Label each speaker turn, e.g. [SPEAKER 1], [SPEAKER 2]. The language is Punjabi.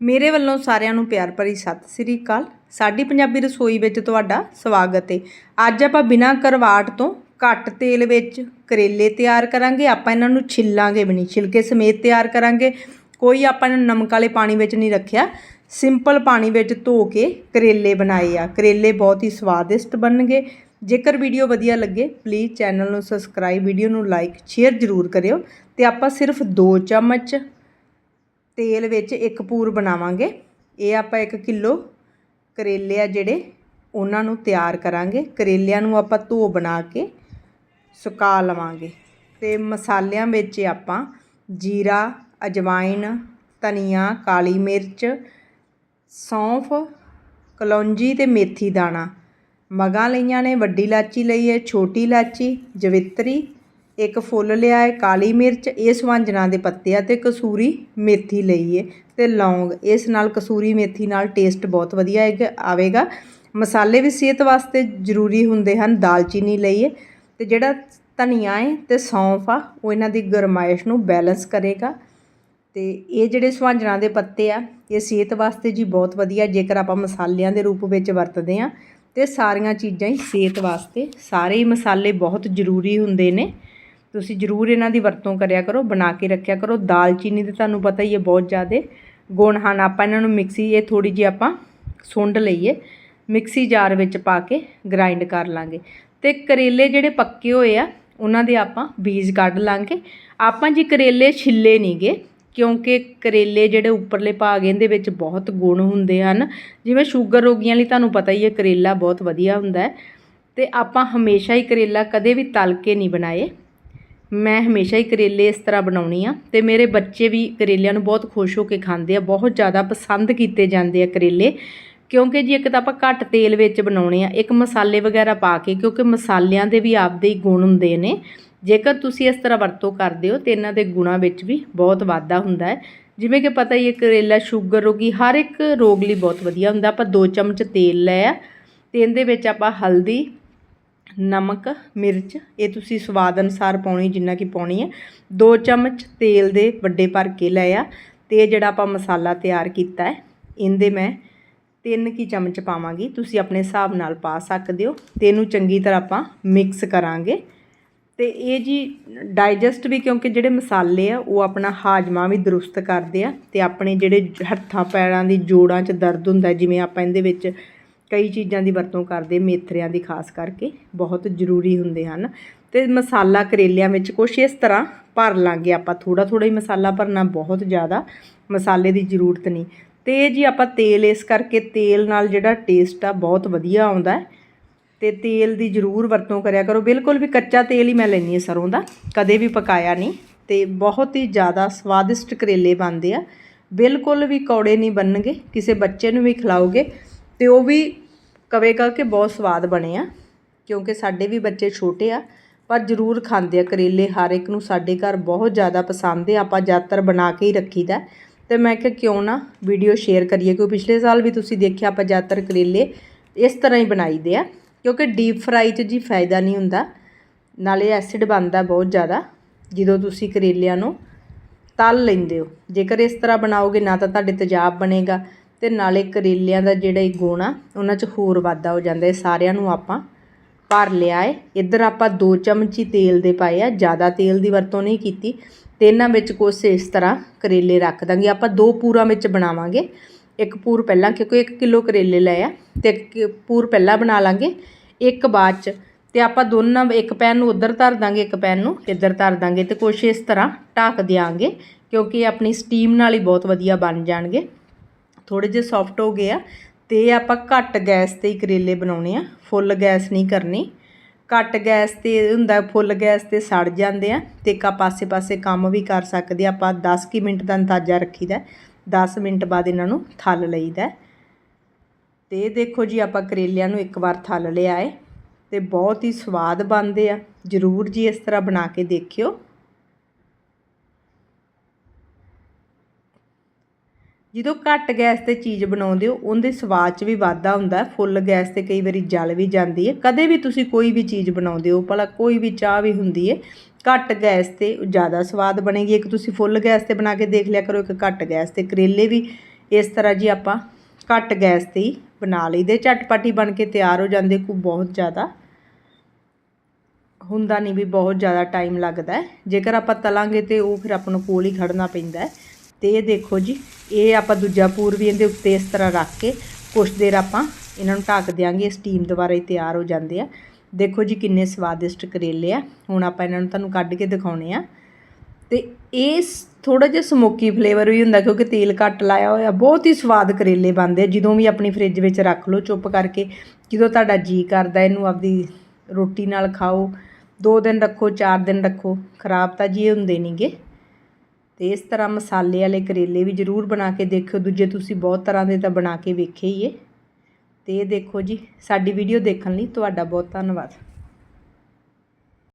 [SPEAKER 1] ਮੇਰੇ ਵੱਲੋਂ ਸਾਰਿਆਂ ਨੂੰ ਪਿਆਰ ਭਰੀ ਸਤਿ ਸ੍ਰੀ ਅਕਾਲ। ਸਾਡੀ ਪੰਜਾਬੀ ਰਸੋਈ ਵਿੱਚ ਤੁਹਾਡਾ ਸਵਾਗਤ ਹੈ ਅੱਜ ਆਪਾਂ ਬਿਨਾਂ ਕਰਵਾਟ ਤੋਂ ਘੱਟ ਤੇਲ ਵਿੱਚ ਕਰੇਲੇ ਤਿਆਰ ਕਰਾਂਗੇ। ਆਪਾਂ ਇਹਨਾਂ ਨੂੰ ਛਿੱਲਾਂਗੇ ਵੀ ਨਹੀਂ, ਛਿਲਕੇ ਸਮੇਤ ਤਿਆਰ ਕਰਾਂਗੇ। ਕੋਈ ਆਪਾਂ ਨੇ ਨਮਕ ਵਾਲੇ ਪਾਣੀ ਵਿੱਚ ਨਹੀਂ ਰੱਖਿਆ। ਸਿੰਪਲ ਪਾਣੀ ਵਿੱਚ ਧੋ ਕੇ ਕਰੇਲੇ ਬਣਾਏ ਆ। ਕਰੇਲੇ ਬਹੁਤ ਹੀ ਸਵਾਦਿਸ਼ਟ ਬਣਨਗੇ। ਜੇਕਰ ਵੀਡੀਓ ਵਧੀਆ ਲੱਗੇ ਪਲੀਜ਼ ਚੈਨਲ ਨੂੰ ਸਬਸਕ੍ਰਾਈਬ ਵੀਡੀਓ ਨੂੰ ਲਾਈਕ ਸ਼ੇਅਰ ਜ਼ਰੂਰ ਕਰਿਓ। ਤੇ ਆਪਾਂ ਸਿਰਫ 2 ਚਮਚ ਤੇਲ ਵਿੱਚ ਇੱਕ ਪੂਰ ਬਣਾਵਾਂਗੇ। ਇਹ ਆਪਾਂ 1 ਕਿਲੋ ਕਰੇਲੇ ਆ ਜਿਹੜੇ, ਉਹਨਾਂ ਨੂੰ ਤਿਆਰ ਕਰਾਂਗੇ। ਕਰੇਲਿਆਂ ਨੂੰ ਆਪਾਂ ਧੋ ਬਣਾ ਕੇ ਸੁਕਾ ਲਵਾਂਗੇ। ਤੇ ਮਸਾਲਿਆਂ ਵਿੱਚ ਆਪਾਂ ਜੀਰਾ, ਅਜਵਾਇਣ, ਧਨੀਆ, ਕਾਲੀ ਮਿਰਚ, ਸੌਂਫ, ਕਲੌਂਜੀ ਤੇ ਮੇਥੀ ਦਾਣਾ। ਮਗਾਂ ਲਈਆਂ ਨੇ ਵੱਡੀ ਇਲਾਚੀ ਲਈ ਹੈ, ਛੋਟੀ ਇਲਾਚੀ, ਜਵਿੱਤਰੀ ਇੱਕ ਫੁੱਲ ਲਿਆ ਹੈ, ਕਾਲੀ ਮਿਰਚ, ਇਹ ਸਵਾਂਜਣਾ ਦੇ ਪੱਤੇ ਆ ਤੇ ਕਸੂਰੀ ਮੇਥੀ ਲਈ ਹੈ ਤੇ ਲੌਂਗ, ਇਸ ਨਾਲ ਕਸੂਰੀ ਮੇਥੀ ਨਾਲ ਟੇਸਟ ਬਹੁਤ ਵਧੀਆ ਆਵੇਗਾ। ਮਸਾਲੇ ਵੀ ਸਿਹਤ ਵਾਸਤੇ ਜ਼ਰੂਰੀ ਹੁੰਦੇ ਹਨ ਦਾਲਚੀਨੀ ਲਈ ਹੈ ਤੇ ਜਿਹੜਾ ਧਨੀਆ ਹੈ ਤੇ ਸੌਂਫ ਆ, ਉਹ ਇਹਨਾਂ ਦੀ ਗਰਮਾਇਸ਼ ਨੂੰ ਬੈਲੈਂਸ ਕਰੇਗਾ। ਤੇ ਇਹ ਜਿਹੜੇ ਸੁਹਾਂਜਣਾ ਦੇ ਪੱਤੇ ਆ, ਇਹ ਸਿਹਤ ਵਾਸਤੇ ਜੀ ਬਹੁਤ ਵਧੀਆ, ਜੇਕਰ ਆਪਾਂ ਮਸਾਲਿਆਂ ਦੇ ਰੂਪ ਵਿੱਚ ਵਰਤਦੇ ਆ ਤੇ ਸਾਰੀਆਂ ਚੀਜ਼ਾਂ ਹੀ ਸਿਹਤ ਵਾਸਤੇ, ਸਾਰੇ ਹੀ ਮਸਾਲੇ ਬਹੁਤ ਜ਼ਰੂਰੀ ਹੁੰਦੇ ਨੇ। ਤੁਸੀਂ ਜ਼ਰੂਰ ਇਹਨਾਂ ਦੀ ਵਰਤੋਂ ਕਰਿਆ ਕਰੋ, ਬਣਾ ਕੇ ਰੱਖਿਆ ਕਰੋ। ਦਾਲਚੀਨੀ ਦੇ ਤੁਹਾਨੂੰ ਪਤਾ ਹੀ ਹੈ ਬਹੁਤ ਜ਼ਿਆਦਾ ਗੁਣ ਹਨ। ਆਪਾਂ ਇਹਨਾਂ ਨੂੰ ਮਿਕਸੀ, ਇਹ ਥੋੜੀ ਜਿਹੀ ਆਪਾਂ ਸੁੰਡ ਲਈਏ। ਮਿਕਸੀ ਜਾਰ ਵਿੱਚ ਪਾ ਕੇ ਗ੍ਰਾਈਂਡ ਕਰ ਲਾਂਗੇ। ਤੇ ਕਰੇਲੇ ਜਿਹੜੇ ਪੱਕੇ ਹੋਏ ਆ, ਉਹਨਾਂ ਦੇ ਆਪਾਂ ਬੀਜ ਕੱਢ ਲਾਂਗੇ। ਆਪਾਂ ਜੀ ਕਰੇਲੇ ਛਿੱਲੇ ਨਹੀਂਗੇ ਕਿਉਂਕਿ ਕਰੇਲੇ ਜਿਹੜੇ ਉੱਪਰਲੇ ਭਾਗ ਇਹਦੇ ਵਿੱਚ ਬਹੁਤ ਗੁਣ ਹੁੰਦੇ ਹਨ। ਜਿਵੇਂ ਸ਼ੂਗਰ ਰੋਗੀਆਂ ਲਈ ਤੁਹਾਨੂੰ ਪਤਾ ਹੀ ਹੈ, ਕਰੇਲਾ ਬਹੁਤ ਵਧੀਆ ਹੁੰਦਾ ਹੈ। ਤੇ ਆਪਾਂ ਹਮੇਸ਼ਾ ਹੀ ਕਰੇਲਾ ਕਦੇ ਵੀ ਤਲ ਕੇ ਨਹੀਂ ਬਣਾਏ। ਮੈਂ ਹਮੇਸ਼ਾ ਹੀ ਕਰੇਲੇ ਇਸ ਤਰ੍ਹਾਂ ਬਣਾਉਣੀ ਆ ਤੇ ਮੇਰੇ ਬੱਚੇ ਵੀ ਕਰੇਲਿਆਂ ਨੂੰ ਬਹੁਤ ਖੁਸ਼ ਹੋ ਕੇ ਖਾਂਦੇ ਆ, ਬਹੁਤ ਜ਼ਿਆਦਾ ਪਸੰਦ ਕੀਤੇ ਜਾਂਦੇ ਆ ਕਰੇਲੇ। ਕਿਉਂਕਿ ਜੀ ਇੱਕ ਤਾਂ ਆਪਾਂ ਘੱਟ ਤੇਲ ਵਿੱਚ ਬਣਾਉਣੇ ਆ, ਇੱਕ ਮਸਾਲੇ ਵਗੈਰਾ ਪਾ ਕੇ, ਕਿਉਂਕਿ ਮਸਾਲਿਆਂ ਦੇ ਵੀ ਆਪਦੇ ਹੀ ਗੁਣ ਹੁੰਦੇ ਨੇ। ਜੇਕਰ ਤੁਸੀਂ ਇਸ ਤਰ੍ਹਾਂ ਵਰਤੋਂ ਕਰਦੇ ਹੋ ਤੇ ਇਹਨਾਂ ਦੇ ਗੁਣਾਂ ਵਿੱਚ ਵੀ ਬਹੁਤ ਵਾਧਾ ਹੁੰਦਾ ਹੈ। ਜਿਵੇਂ ਕਿ ਪਤਾ ਹੀ ਹੈ, ਕਰੇਲਾ ਸ਼ੂਗਰ ਰੋਗੀ ਹਰ ਇੱਕ ਰੋਗ ਲਈ ਬਹੁਤ ਵਧੀਆ ਹੁੰਦਾ। ਆਪਾਂ 2 ਚਮਚ ਤੇਲ ਲਿਆ ਤੇ ਇਹਦੇ ਵਿੱਚ ਆਪਾਂ ਹਲਦੀ ਨਮਕ, ਮਿਰਚ, ਇਹ ਤੁਸੀਂ ਸਵਾਦ ਅਨੁਸਾਰ ਪਾਉਣੀ ਜਿੰਨਾ ਕਿ ਪਾਉਣੀ ਹੈ। 2 ਚਮਚ ਤੇਲ ਦੇ ਵੱਡੇ ਭਰ ਕੇ ਲਿਆ ਤੇ ਇਹ ਜਿਹੜਾ ਆਪਾਂ ਮਸਾਲਾ ਤਿਆਰ ਕੀਤਾ ਹੈ, ਇਹਦੇ ਮੈਂ ਤਿੰਨ ਕੀ ਚਮਚ ਪਾਵਾਂਗੀ। ਤੁਸੀਂ ਆਪਣੇ ਹਿਸਾਬ ਨਾਲ ਪਾ ਸਕਦੇ ਹੋ ਤੇ ਇਹਨੂੰ ਚੰਗੀ ਤਰ੍ਹਾਂ ਆਪਾਂ ਮਿਕਸ ਕਰਾਂਗੇ। ਤੇ ਇਹ ਜੀ ਡਾਈਜੈਸਟ ਵੀ ਕਿਉਂਕਿ ਜਿਹੜੇ ਮਸਾਲੇ ਆ, ਉਹ ਆਪਣਾ ਹਾਜਮਾ ਵੀ ਦਰੁਸਤ ਕਰਦੇ ਆ ਤੇ ਆਪਣੇ ਜਿਹੜੇ ਹੱਥਾਂ ਪੈਰਾਂ ਦੀ ਜੋੜਾਂ 'ਚ ਦਰਦ ਹੁੰਦਾ ਜਿਵੇਂ ਆਪਾਂ ਇਹਦੇ ਵਿੱਚ ਕਈ ਚੀਜ਼ਾਂ ਦੀ ਵਰਤੋਂ ਕਰਦੇ, ਮੇਥਰਿਆਂ ਦੀ ਖਾਸ ਕਰਕੇ, ਬਹੁਤ ਜ਼ਰੂਰੀ ਹੁੰਦੇ ਹਨ। ਤੇ ਮਸਾਲਾ ਕਰੇਲਿਆਂ ਵਿੱਚ ਕੁਛ ਇਸ ਤਰ੍ਹਾਂ ਭਰ ਲਾਂਗੇ ਆਪਾਂ ਥੋੜਾ ਥੋੜਾ ਹੀ ਮਸਾਲਾ ਭਰਨਾ, ਬਹੁਤ ਜ਼ਿਆਦਾ ਮਸਾਲੇ ਦੀ ਜ਼ਰੂਰਤ ਨਹੀਂ। ਤੇ ਜੀ ਆਪਾਂ ਤੇਲ, ਇਸ ਕਰਕੇ ਤੇਲ ਨਾਲ ਜਿਹੜਾ ਟੇਸਟ ਆ, ਬਹੁਤ ਵਧੀਆ ਆਉਂਦਾ ਹੈ। ਤੇ ਤੇਲ ਦੀ ਜ਼ਰੂਰ ਵਰਤੋਂ ਕਰਿਆ ਕਰੋ। ਬਿਲਕੁਲ ਵੀ ਕੱਚਾ ਤੇਲ ਹੀ ਮੈਂ ਲੈਣੀ ਹੈ ਸਰੋਂ ਦਾ, ਕਦੇ ਵੀ ਪਕਾਇਆ ਨਹੀਂ। ਤੇ ਬਹੁਤ ਹੀ ਜ਼ਿਆਦਾ ਸਵਾਦਿਸ਼ਟ ਕਰੇਲੇ ਬਣਦੇ ਆ। ਬਿਲਕੁਲ ਵੀ ਕੌੜੇ ਨਹੀਂ ਬਣਨਗੇ, ਕਿਸੇ ਬੱਚੇ ਨੂੰ ਵੀ ਖਿਲਾਓਗੇ। ਅਤੇ ਉਹ ਵੀ ਕਵੇਗਾ ਕਿ ਬਹੁਤ ਸਵਾਦ ਬਣੇ ਆ, ਕਿਉਂਕਿ ਸਾਡੇ ਵੀ ਬੱਚੇ ਛੋਟੇ ਆ, ਪਰ ਜ਼ਰੂਰ ਖਾਂਦੇ ਆ। ਕਰੇਲੇ ਹਰ ਇੱਕ ਨੂੰ ਸਾਡੇ ਘਰ ਬਹੁਤ ਜ਼ਿਆਦਾ ਪਸੰਦ ਹੈ ਆਪਾਂ ਜ਼ਿਆਦਾਤਰ ਬਣਾ ਕੇ ਹੀ ਰੱਖੀਦਾ। ਅਤੇ ਮੈਂ ਕਿਹਾ ਕਿਉਂ ਨਾ ਵੀਡੀਓ ਸ਼ੇਅਰ ਕਰੀਏ, ਕਿਉਂਕਿ ਪਿਛਲੇ ਸਾਲ ਵੀ ਤੁਸੀਂ ਦੇਖਿਆ ਆਪਾਂ ਜ਼ਿਆਦਾਤਰ ਕਰੇਲੇ ਇਸ ਤਰ੍ਹਾਂ ਹੀ ਬਣਾਈਦੇ ਆ, ਕਿਉਂਕਿ ਡੀਪ ਫਰਾਈ 'ਚ ਜੀ ਫਾਇਦਾ ਨਹੀਂ ਹੁੰਦਾ, ਨਾਲੇ ਐਸਿਡ ਬਣਦਾ ਬਹੁਤ ਜ਼ਿਆਦਾ, ਜਦੋਂ ਤੁਸੀਂ ਕਰੇਲਿਆਂ ਨੂੰ ਤਲ ਲੈਂਦੇ ਹੋ। ਜੇਕਰ ਇਸ ਤਰ੍ਹਾਂ ਬਣਾਓਗੇ, ਨਾ ਤਾਂ ਤੁਹਾਡੇ ਤੇਜ਼ਾਬ ਬਣੇਗਾ ਤੇ ਨਾਲੇ ਕਰੇਲਿਆਂ ਦਾ ਜਿਹੜਾ ਇਹ ਗੁਣ ਆ, ਉਹਨਾਂ 'ਚ ਹੋਰ ਵਾਧਾ ਹੋ ਜਾਂਦਾ, ਇਹ ਸਾਰਿਆਂ ਨੂੰ ਆਪਾਂ ਭਰ ਲਿਆ ਹੈ ਇੱਧਰ ਆਪਾਂ 2 ਚਮਚੀ ਤੇਲ ਦੇ ਪਾਏ ਆ, ਜ਼ਿਆਦਾ ਤੇਲ ਦੀ ਵਰਤੋਂ ਨਹੀਂ ਕੀਤੀ। ਤੇ ਇਹਨਾਂ ਵਿੱਚ ਕੁਛ ਇਸ ਤਰ੍ਹਾਂ ਕਰੇਲੇ ਰੱਖ ਦਾਂਗੇ। ਆਪਾਂ ਦੋ ਪੂਰਾਂ ਵਿੱਚ ਬਣਾਵਾਂਗੇ। ਇੱਕ ਪੂਰ ਪਹਿਲਾਂ, ਕਿਉਂਕਿ 1 ਕਿਲੋ ਕਰੇਲੇ ਲਏ ਆ, ਤੇ ਇੱਕ ਪੂਰ ਪਹਿਲਾਂ ਬਣਾ ਲਾਂਗੇ। ਇੱਕ ਬਾਅਦ ਚ ਤੇ ਆਪਾਂ ਦੋਨਾਂ, ਇੱਕ ਪੈਨ ਨੂੰ ਉਧਰ ਧਰ ਦਾਂਗੇ, ਇੱਕ ਪੈਨ ਨੂੰ ਇੱਧਰ ਧਰ ਦਾਂਗੇ ਤੇ ਕੁਛ ਇਸ ਤਰ੍ਹਾਂ ਢੱਕ ਦਿਆਂਗੇ, ਕਿਉਂਕਿ ਆਪਣੀ ਸਟੀਮ ਨਾਲ ਹੀ ਬਹੁਤ ਵਧੀਆ ਬਣ ਜਾਣਗੇ। ਥੋੜੇ ਜਿਹੇ ਸੌਫਟ ਹੋ ਗਏ ਆ ਤੇ ਆਪਾਂ ਘੱਟ ਗੈਸ ਤੇ ਹੀ ਕਰੇਲੇ ਬਣਾਉਣੇ ਆ, ਫੁੱਲ ਗੈਸ ਨਹੀਂ ਕਰਨੀ। ਘੱਟ ਗੈਸ ਤੇ ਹੁੰਦਾ ਫੁੱਲ ਗੈਸ ਤੇ ਸੜ ਜਾਂਦੇ ਆ, ਤੇ ਇੱਕ ਪਾਸੇ ਪਾਸੇ ਕੰਮ ਵੀ ਕਰ ਸਕਦੇ ਆ। ਆਪਾਂ 10 ਕਿ ਮਿੰਟ ਦਾ ਅੰਦਾਜ਼ਾ ਰੱਖੀਦਾ 10 ਮਿੰਟ ਬਾਅਦ ਇਹਨਾਂ ਨੂੰ ਥੱਲ ਲਈਦਾ ਤੇ ਦੇਖੋ ਜੀ, ਆਪਾਂ ਕਰੇਲਿਆਂ ਨੂੰ ਇੱਕ ਵਾਰ ਥੱਲ ਲਿਆ ਏ ਤੇ ਬਹੁਤ ਹੀ ਸਵਾਦ ਬਣਦੇ ਆ। ਜਰੂਰ ਜੀ ਇਸ ਤਰ੍ਹਾਂ ਬਣਾ ਕੇ ਦੇਖਿਓ। ਜਦੋਂ ਘੱਟ ਗੈਸ ਤੇ ਚੀਜ਼ ਬਣਾਉਂਦੇ ਹੋ, ਉਹਦੇ ਸਵਾਦ 'ਚ ਵੀ ਵਾਧਾ ਹੁੰਦਾ ਫੁੱਲ ਗੈਸ ਤੇ ਕਈ ਵਾਰੀ ਜਲ ਵੀ ਜਾਂਦੀ ਹੈ। ਕਦੇ ਵੀ ਤੁਸੀਂ ਕੋਈ ਵੀ ਚੀਜ਼ ਬਣਾਉਂਦੇ ਹੋ, ਭਲਾ ਕੋਈ ਵੀ ਚਾਹ ਵੀ ਹੁੰਦੀ ਹੈ, ਘੱਟ ਗੈਸ ਤੇ ਜ਼ਿਆਦਾ ਸਵਾਦ ਬਣੇਗੀ। ਇੱਕ ਤੁਸੀਂ ਫੁੱਲ ਗੈਸ ਤੇ ਬਣਾ ਕੇ ਦੇਖ ਲਿਆ ਕਰੋ, ਇੱਕ ਘੱਟ ਗੈਸ ਤੇ ਕਰੇਲੇ ਵੀ ਇਸ ਤਰ੍ਹਾਂ ਜੀ ਆਪਾਂ ਘੱਟ ਗੈਸ ਤੇ ਹੀ ਬਣਾ ਲਈਦੇ। ਝਟਪਟ ਹੀ ਬਣ ਕੇ ਤਿਆਰ ਹੋ ਜਾਂਦੇ ਕੋ ਬਹੁਤ ਜ਼ਿਆਦਾ ਹੁੰਦਾ ਨਹੀਂ ਵੀ ਬਹੁਤ ਜ਼ਿਆਦਾ ਟਾਈਮ ਲੱਗਦਾ ਜੇਕਰ ਆਪਾਂ ਤਲਾਂਗੇ ਤੇ ਉਹ ਫਿਰ ਆਪਾਂ ਨੂੰ ਕੋਲ ਹੀ ਖੜਨਾ ਪੈਂਦਾ ਤੇ ਇਹ ਦੇਖੋ ਜੀ, ਇਹ ਆਪਾਂ ਦੂਜਾ ਪੂਰ ਵੀ ਇਹਦੇ ਉੱਤੇ ਇਸ ਤਰ੍ਹਾਂ ਰੱਖ ਕੇ ਕੁਛ ਦੇਰ ਆਪਾਂ ਇਹਨਾਂ ਨੂੰ ਢੱਕ ਦਿਆਂਗੇ ਸਟੀਮ ਦੁਬਾਰਾ ਹੀ ਤਿਆਰ ਹੋ ਜਾਂਦੇ ਆ। ਦੇਖੋ ਜੀ ਕਿੰਨੇ ਸਵਾਦਿਸ਼ਟ ਕਰੇਲੇ ਆ। ਹੁਣ ਆਪਾਂ ਇਹਨਾਂ ਨੂੰ ਤੁਹਾਨੂੰ ਕੱਢ ਕੇ ਦਿਖਾਉਣੇ ਆ। ਤੇ ਇਹ ਥੋੜਾ ਜਿਹਾ ਸਮੋਕੀ ਫਲੇਵਰ ਵੀ ਹੁੰਦਾ ਕਿਉਂਕਿ ਤੇਲ ਘੱਟ ਲਾਇਆ ਹੋਇਆ, ਬਹੁਤ ਹੀ ਸਵਾਦ ਕਰੇਲੇ ਬਣਦੇ ਆ। ਜਦੋਂ ਵੀ ਆਪਣੀ ਫ੍ਰਿਜ ਵਿੱਚ ਰੱਖ ਲਓ ਚੁੱਪ ਕਰਕੇ, ਜਦੋਂ ਤੁਹਾਡਾ ਜੀ ਕਰਦਾ ਇਹਨੂੰ ਆਪਦੀ ਰੋਟੀ ਨਾਲ ਖਾਓ, ਦੋ ਦਿਨ ਰੱਖੋ, ਚਾਰ ਦਿਨ ਰੱਖੋ, ਖਰਾਬ ਤਾਂ ਜੀ ਇਹ ਹੁੰਦੇ ਨਹੀਂਗੇ ਤੇ ਇਸ ਤਰ੍ਹਾਂ ਮਸਾਲੇ ਵਾਲੇ ਕਰੇਲੇ ਵੀ ਜ਼ਰੂਰ ਬਣਾ ਕੇ ਦੇਖਿਓ। ਦੂਜੇ ਤੁਸੀਂ ਬਹੁਤ ਤਰ੍ਹਾਂ ਦੇ ਤਾਂ ਬਣਾ ਕੇ ਵੇਖੇ ਹੀ ਏ। ਤੇ ਇਹ ਦੇਖੋ ਜੀ, ਸਾਡੀ ਵੀਡੀਓ ਦੇਖਣ ਲਈ ਤੁਹਾਡਾ ਬਹੁਤ ਧੰਨਵਾਦ।